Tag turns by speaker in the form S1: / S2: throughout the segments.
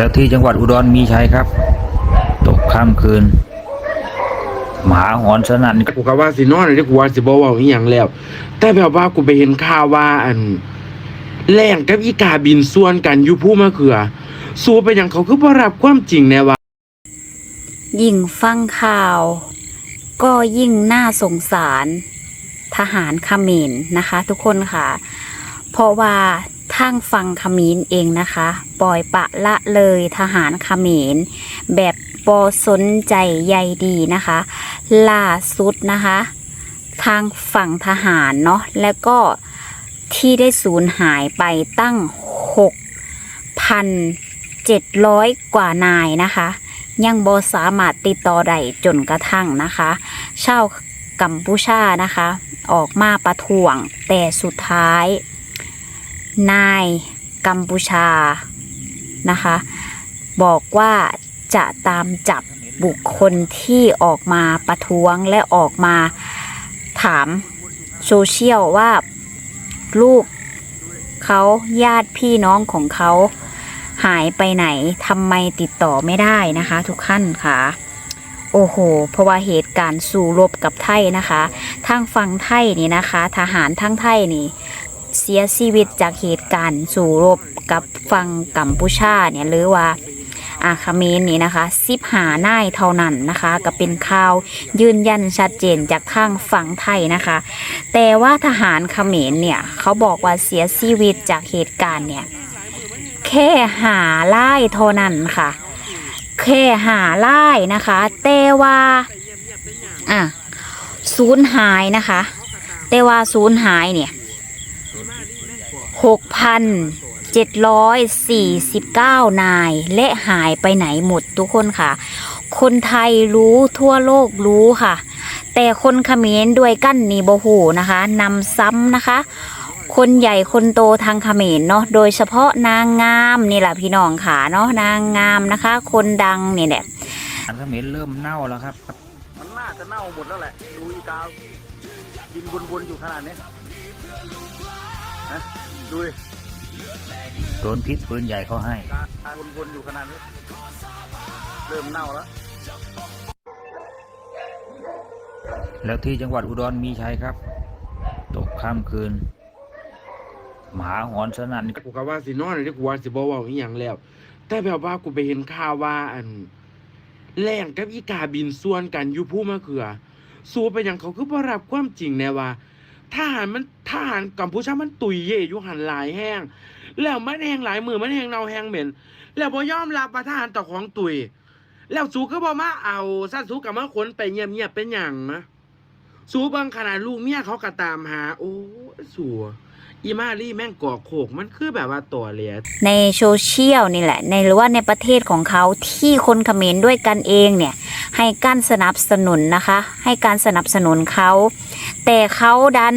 S1: แล้วที่จังหวัดอุดรมีชัยครับ ตกค่ำคืน หมาหอนสนั่น
S2: กูก็ว่าสินอนเลยกูว่าสิบ่เว้าอีหยังแล้ว แต่แบบว่ากูไปเห็นข่าวว่าอันแรงกับอีกาบินส่วนกันอยู่ผู้มะเขือสู้ไปหยังเขาคือบ่รับความจริงแน่ว่า
S3: ยิ่งฟังข่าว ก็ยิ่งน่าสงสารทหารเขมรนะคะ ทุกคนค่ะ เพราะว่า ทางฟังขมรเองนะคะ ปล่อยปะละเลยทหารขมรแบบปอสนใจใยดีนะคะ ล่าสุดนะคะ ทางฝั่งทหารเนาะแล้วก็ที่ได้สูญหายไปตั้ง 6,700 กว่านายนะคะ ยังบ่สามารถติดต่อได้จนกระทั่งนะคะชาวกัมพูชานะคะ ออกมาประท้วงแต่สุดท้าย นายกัมพูชานะคะ บอกว่าจะตามจับบุคคลที่ออกมาประท้วงและออกมาถามโซเชียลว่าลูกเขาญาติพี่น้องของเขาหายไปไหนทำไมติดต่อไม่ได้นะคะ ทุกท่านค่ะ โอ้โห เพราะว่าเหตุการณ์สู้รบกับไทยนะคะ ทางฝั่งไทยนี่นะคะ ทหารทั้งไทยนี่ เสียชีวิตจากเหตุการณ์สู้รบกับฝั่งกัมพูชาเนี่ยหรือว่าอาคาเมรนี่นะคะสิบหานายเท่านั้นนะคะ ก็เป็นข่าวยืนยันชัดเจนจากทางฝั่งไทยนะคะ แต่ว่าทหารเขมรเนี่ยเขาบอกว่าเสียชีวิตจากเหตุการณ์เนี่ยแค่หาไล่เท่านั้นค่ะ แค่หาไล่นะคะ แต่ว่าอะศูนย์หายนะคะ แต่ว่าศูนย์หายเนี่ย หกพันเจ็ดร้อยสี่สิบเก้านาย และหายไปไหนหมดทุกคนค่ะ คนไทยรู้ทั่วโลกรู้ค่ะ แต่คนเขมรด้วยกั้นนี่โบหูนะคะนำซ้ำนะคะ คนใหญ่คนโตทางเขมรเนาะโดยเฉพาะนางงามนี่แหละพี่น้องค่ะเนาะนางงามนะคะ คนดังนี่แหละ
S1: อันเขมรเริ่มเน่าแล้วครับ
S4: มันน่าจะเน่าหมดแล้วแหละดูอีกาบินวนๆอยู่ขนาดนี้นะ ดูดิ
S1: โดนพิษปืนใหญ่เขาให้
S4: กาวนๆอยู่ขนาดนี้ เริ่มเน่าแล้ว
S1: แล้วที่จังหวัดอุดรมีชัยครับ ตกค่ำคืน หมาหอนสนั่น
S2: กูก็ว่าสินอนเลยกูว่าสิบ่เว้าอีหยังแล้ว แต่แบบว่ากูไปเห็นข่าวว่าอันแรงกับอีกาบินส่วนกันอยู่ผู้มะเขือสู้ไปหยังเขาคือบ่รับความจริงแน่ว่า ทหารมันทหารกัมพูชามันตุยเย่อยู่หันหลายแห้งแล้วมันแห้งหลายมือมันแห้งเนาแห้งเหม็น แล้วพอยอมรับว่าทหานต่อของตุย แล้วสูก็บอกมาเอาซาสูกับมาขนไปเงียบๆเป็นอย่างนะสูบางขนาดลูกเมียเขาก็ตามหา โอ้สัว อีมารี่แม่งก่อโขกมันคือแบบว่าตัวเลีย
S3: ในโซเชียลนี่แหละ ในหรือว่าในประเทศของเขาที่คนเขมรด้วยกันเองเนี่ย ให้การสนับสนุนนะคะ ให้การสนับสนุนเขา แต่เขาดัน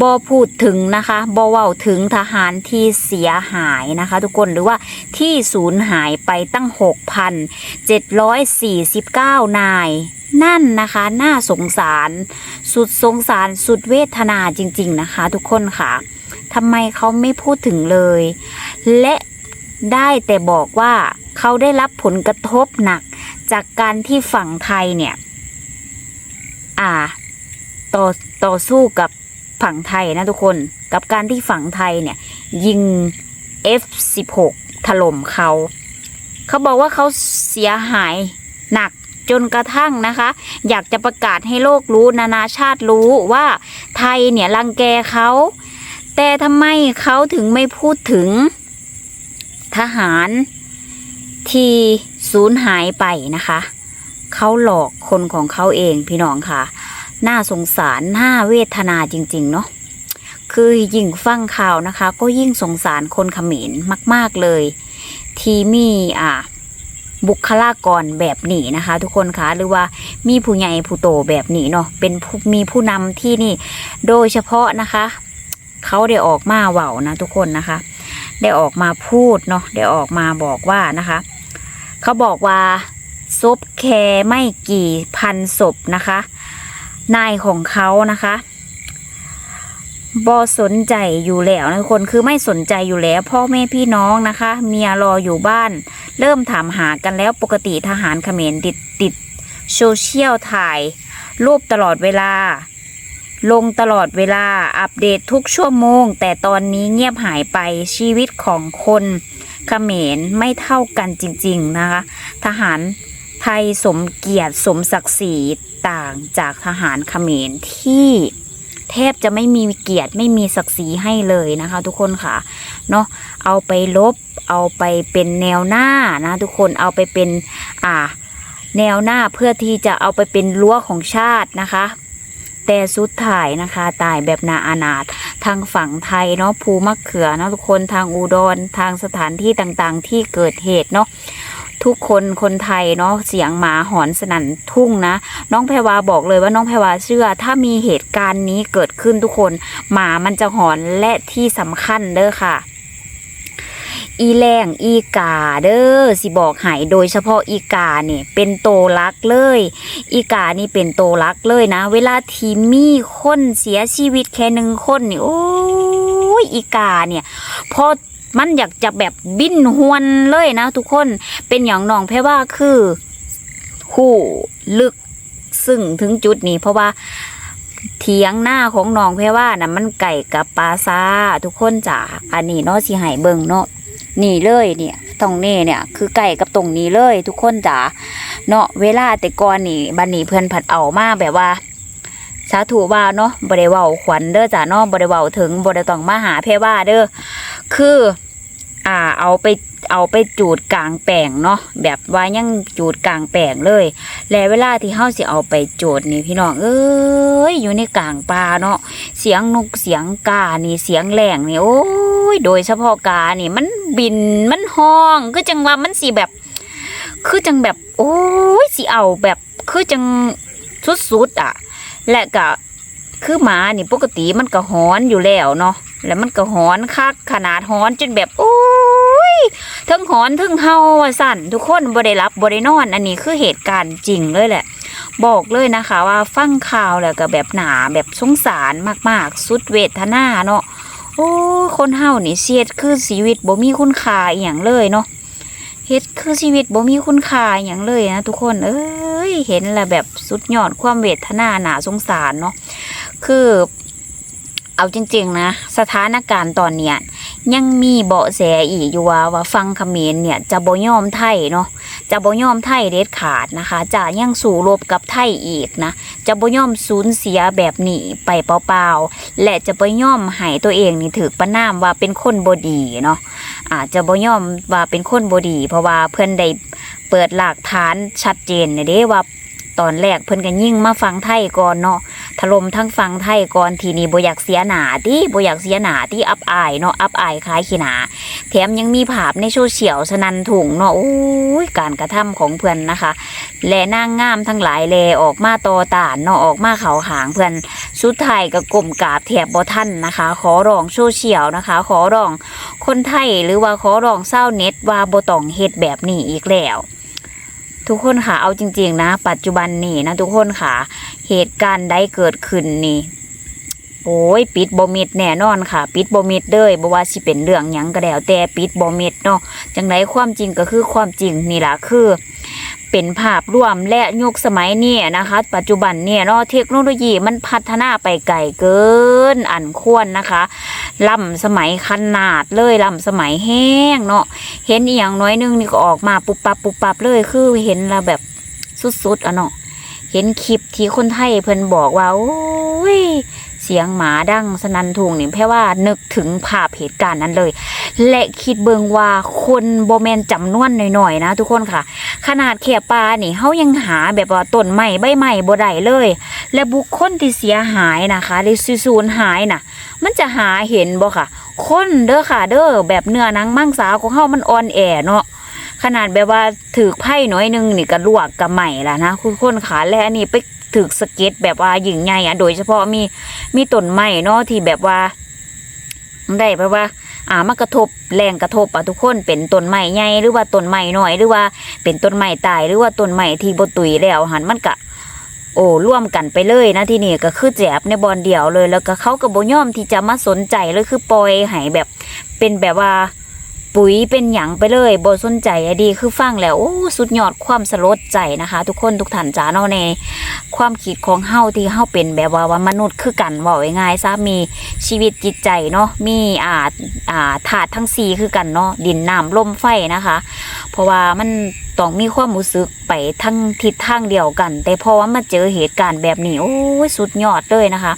S3: บอพูดถึงนะคะบอเว้าถึงทหารที่เสียหายนะคะ ทุกคนหรือว่าที่สูญหายไปตั้ง 6,749 นายนั่นนะคะน่าสงสาร สุดสงสารสุดเวทนาจริง ๆ นะคะ ทุกคนค่ะ ทำไมเขาไม่พูดถึงเลย และได้แต่บอกว่าเขาได้รับผลกระทบหนักจากการที่ฝั่งไทยเนี่ยอ่าต่อต่อสู้กับฝั่งไทยนะทุกคนกับการที่ฝั่งไทยเนี่ยยิง F16 ถล่มเขา เขาบอกว่าเขาเสียหายหนักจนกระทั่งนะคะ อยากจะประกาศให้โลกรู้นานาชาติรู้ว่าไทยเนี่ยรังแกเขา แต่ทำไมเขาถึงไม่พูดถึง ทหารที่สูญหายไปนะคะ เขาหลอกคนของเขาเองพี่น้องค่ะ น่าสงสารน่าเวทนาจริง ๆ เนาะคือยิ่งฟังข่าวนะคะ ก็ยิ่งสงสารคนขมรมาก ๆเลย ที่มีอ่าบุคลากรแบบนี้นะคะ ทุกคนคะหรือว่ามีผู้ใหญ่ผู้โตแบบนี้เนาะเป็นมีผู้นำที่นี่ โดยเฉพาะนะคะ เขาได้ออกมาเว้านะทุกคนนะคะ ได้ออกมาพูดเนาะได้ออกมาบอกว่านะคะ เขาบอกว่าศพแคไม่กี่พันศพนะคะ นายของเขานะคะบอสนใจอยู่แล้วนะทุกคนคือไม่สนใจอยู่แล้ว พ่อแม่พี่น้องนะคะ เมียรออยู่บ้าน เริ่มถามหากันแล้วปกติทหารเขมรติดติดโซเชียลถ่าย รูปตลอดเวลา ลงตลอดเวลาอัปเดตทุกชั่วโมง แต่ตอนนี้เงียบหายไปชีวิตของคนเขมรไม่เท่ากันจริง ๆ นะคะ ทหารไทยสมเกียรติสมศักดิ์ศรีต่างจากทหารเขมรที่แทบจะไม่มีเกียรติไม่มีศักดิ์ศรีให้เลยนะคะ ทุกคนค่ะเนาะเอาไปลบ เอาไปเป็นแนวหน้านะ ทุกคนเอาไปเป็นอ่าแนวหน้าเพื่อที่จะเอาไปเป็นรั้วของชาตินะคะ แต่สุดท้ายนะคะ ตายแบบนาอานาถทางฝั่งไทยเนาะภูมะเขือเนาะทุกคนทางอุดรทางสถานที่ต่างๆ ที่เกิดเหตุเนาะทุกคนคนไทยเนาะเสียงหมาหอนสนั่นทุ่งนะ น้องแพรวาบอกเลยว่าน้องแพรวาเชื่อ ถ้ามีเหตุการณ์นี้เกิดขึ้นทุกคน หมามันจะหอนและที่สำคัญเด้อค่ะ อีแรงอีกาเด้อสิบอกหายโดยเฉพาะอีกาเนี่ยเป็นโตรักเลย อีกานี่เป็นโตรักเลยนะ เวลาทีมีคนเสียชีวิตแค่หนึ่งคนนี่โอ้ยอีกาเนี่ยพอมันอยากจะแบบบินหวนเลยนะ ทุกคนเป็นอย่างน้องแพ่ว่าคือหูลึกซึ่งถึงจุดนี้เพราะว่าเถียงหน้าของน้องแพ่ว่านะมันไก่กับปลาซาทุกคนจ๋าอันนี้เนาะสิหายเบิ่งเนาะ นี่เลยเนี่ยตรงนี้เนี่ยคือไก่กับตรงนี้เลยทุกคนจ๋าเนาะเวลาแต่ก่อนนี่บันนี่เพื่อนผัดเอามาแบบว่าสาธุว่าเนาะบริเวาขวัญเด้อจ้าเนาะบริเวาถึงบริต้องมาหาเพว่าเด้อคือ อ่า เอาไปเอาไปจูดกลางแปลงเนาะแบบว่ายังจูดกลางแปลงเลย แล้วเวลาที่เฮาสิเอาไปจูดนี่พี่น้องเอ้ยอยู่ในกลางป่าเนาะเสียงนกเสียงกานี่เสียงแหลงนี่โอ้ยโดยเฉพาะกานี่มันบินมันห้องคือจังว่ามันสิแบบ คือจังแบบ โอ้ยสิเอาแบบคือจังสุดๆอะ และก็คือหมานี่ปกติมันก็หอนอยู่แล้วเนาะแล้วมันก็หอนคักขนาดหอนจนแบบโอ้ ทั้งหอนทั้งเฮาว่าสั่นทุกคนบ่ได้รับบ่ได้นอน อันนี้คือเหตุการณ์จริงเลยแหละ บอกเลยนะคะว่าฟังข่าวแล้วก็แบบหนาแบบสงสารมากๆ สุดเวทนาเนาะโอ้คนเฮานี่เสียดคือชีวิตบ่มีคุณค่าอหย่างเลยเนาะเฮ็ดคือชีวิตบ่มีคุณค่าอหย่างเลยนะทุกคนเอ้ยเห็นล้วแบบสุดยอดความเวทนาหนาสงสารเนาะคือ เอาจริงๆนะ สถานการณ์ตอนเนี้ยยังมีเบาะแสอีกอยู่ว่าว่าฟังเขมรเนี่ยจะบ่ยอมไทยเนาะจะบ่ยอมไทยเด็ดขาดนะคะ จะยังสู้รบกับไทยอีกนะ จะบ่ยอมสูญเสียแบบนี้ไปเปล่าๆและจะบ่ยอมให้ตัวเองนี่ถือประนามว่าเป็นคนบดีเนาะอาจจะบ่ยอมว่าเป็นคนบดี เพราะว่าเพิ่อนได้เปิดหลักฐานชัดเจนเด้ว่าตอนแรกเพิ่นก็ยิ่งมาฟังไทยก่อนเนาะ ถล่มทั้งฟังไทยก่อนทีนี้บ่อยากเสียหน้าติบ่อยากเสียหนาที่อับอายเนาะอับอายคล้ายขี้หนา แถมยังมีภาพในโซเชียลสนันถุงเนาะโอ้ยการกระทำของเพิ่อนนะคะ และนางงามทั้งหลายแลออกมาต่อตานเนาะออกมาเขาหางเพิ่อนสุดท้ายก็ก้มกราบแถบบ่ทันนะคะ ขอร้องโซเชียลนะคะ ขอร้องคนไทยหรือว่าขอร้องเศร้าเน็ตว่าบ่ต้องเฮ็ดแบบนี้อีกแล้ว ทุกคนค่ะเอาจริง ๆ นะ ปัจจุบันนี่นะทุกคนค่ะ เหตุการณ์ใดเกิดขึ้นนี่ โอ้ยปิดบอมิดแน่นอนค่ะ ปิดบอมิดเด้ยบ่ว่าสิเป็นเรื่องหยังก็แล้วแต่ปิดบอมิดเนาะจังไรความจริงก็คือความจริงนี่ล่ะคือ เป็นภาพร่วมและยุคสมัยนี้นะคะ ปัจจุบันเนี่ยเนาะเทคโนโลยีมันพัฒนาไปไกลเกินอันควรนะคะล่ำสมัยขนาดเลยล่ำสมัยแห้งเนาะเห็นอีย่างน้อยนึงนี่ก็ออกมาปุบปับปุบปับเลยคือเห็นแล้วแบบสุดๆอะเนาะเห็นคลิปที่คนไทยเพิ่นบอกว่าโอ้ยเสียงหมาดังสนันทุงนี่แพ่ว่านึกถึงภาพเหตุการณ์นั้นเลย และคิดเบิงว่าคนโบแมนจำนวนหน่อยๆนะ ทุกคนค่ะ ขนาดแค่ปลานี่เฮายังหาแบบว่าต้นไม้ใบไม้บ่ได้เลย และบุคคลที่เสียหายนะคะหรือสูญหายน่ะ มันจะหาเห็นบ่ค่ะ คนเด้อค่ะเด้อแบบเนื้อนังมั่งสาของเฮามันอ่อนแอเนาะขนาดแบบว่าถือไพ่น้อยหนึงนี่ก็ลวกกับใหม่ละนะคุณคนขาและอันนี้ไปถือสเก็ตแบบว่าหญิงใหญ่อะโดยเฉพาะมีมีต้นไม้เนาะที่แบบว่า ได้แบบว่า อ่ามากระทบแรงกระทบอะทุกคนเป็นต้นไม้ใหญ่หรือว่าต้นไม้น้อยหรือว่าเป็นต้นไม้ตายหรือว่าต้นไม้ที่บตุยแล้วหันมันกะ โอ้ร่วมกันไปเลยนะที่นี่ก็คือแจบในบอลเดียวเลย แล้วก็เขาก็บ่ย่อมที่จะมาสนใจเลยคือปล่อยให้แบบ เป็นแบบว่า ปุ๋ยเป็นหยังไปเลยบ่สนใจอดีคือฟังแล้วโอ้สุดยอดความสลดใจนะคะ ทุกคนทุกท่านจ้าเนาะใน ความคิดของเฮาที่เฮาเป็นแบบว่าว่ามนุษย์คือกันว้าง่ายๆซะมีชีวิตจิตใจเนาะมีอ่าอ่าธาตุทั้งสี่คือกันเนาะดินน้ำลมไฟนะคะ เพราะว่ามันต้องมีความรู้สึกไปทั้งทิศทางเดียวกัน แต่พอว่ามาเจอเหตุการณ์แบบนี้โอ้สุดยอดเลยนะคะ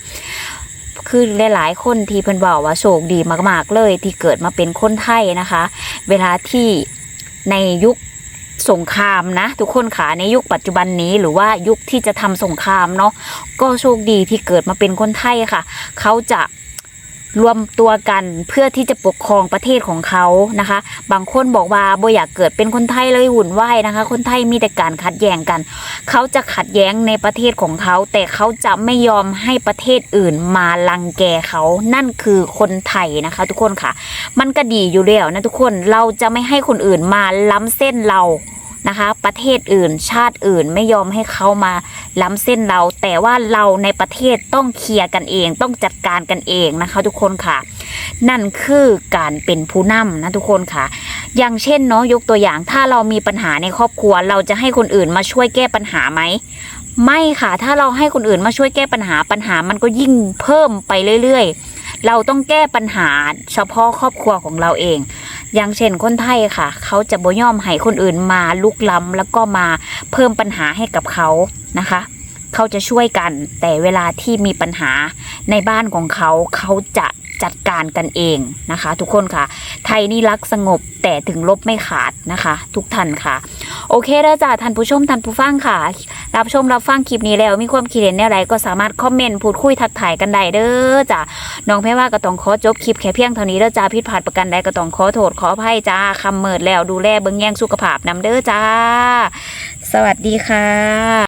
S3: คือหลายๆคนที่เพิ่นบอกว่าโชคดีมาก ๆ เลยที่เกิดมาเป็นคนไทยนะคะ เวลาที่ในยุคสงครามนะ ทุกคนค่ะในยุคปัจจุบันนี้หรือว่ายุคที่จะทำสงครามเนาะก็โชคดีที่เกิดมาเป็นคนไทยค่ะ เขาจะ รวมตัวกันเพื่อที่จะปกครองประเทศของเขานะคะ บางคนบอกว่าบ่อยากเกิดเป็นคนไทยเลยหุ่นไหวนะคะ คนไทยมีแต่การขัดแย้งกัน เขาจะขัดแย้งในประเทศของเขา แต่เขาจะไม่ยอมให้ประเทศอื่นมาลังแกเขานั่นคือคนไทยนะคะ ทุกคนค่ะ มันก็ดีอยู่แล้วนะทุกคนเราจะไม่ให้คนอื่นมาล้ำเส้นเรา นะคะ ประเทศอื่นชาติอื่นไม่ยอมให้เขามาล้ำเส้นเรา แต่ว่าเราในประเทศต้องเคลียร์กันเอง ต้องจัดการกันเองนะคะ ทุกคนค่ะ นั่นคือการเป็นผู้นำนะทุกคนค่ะ อย่างเช่นเนาะยกตัวอย่างถ้าเรามีปัญหาในครอบครัว เราจะให้คนอื่นมาช่วยแก้ปัญหาไหมไม่ค่ะ ถ้าเราให้คนอื่นมาช่วยแก้ปัญหาปัญหามันก็ยิ่งเพิ่มไปเรื่อย ๆ เราต้องแก้ปัญหาเฉพาะครอบครัวของเราเอง อย่างเช่นคนไทยค่ะ เขาจะบ่ย่อมให้คนอื่นมาลุกล้ำแล้วก็มาเพิ่มปัญหาให้กับเขานะคะ เขาจะช่วยกัน แต่เวลาที่มีปัญหาในบ้านของเขาเขาจะจัดการกันเองนะคะ ทุกคนค่ะ ไทยนี่รักสงบแต่ถึงลบไม่ขาดนะคะ ทุกท่านค่ะ โอเคแล้วจ้ะท่านผู้ชมท่านผู้ฟังค่ะ รับชมรับฟังคลิปนี้แล้วมีความคิดเห็นแนวใดก็สามารถคอมเมนต์พูดคุยทักทายกันได้เด้อจ้ะ น้องแพ่ว่าก็ต้องขอจบคลิปแค่เพียงเท่านี้เด้อจ้าพิดพลาดประกันใดก็ต้องขอโทษขออภัยจ้าคำเมิดแล้วดูแลเบิ้งแย่งสุขภาพนำเด้อจ้า สวัสดีค่ะ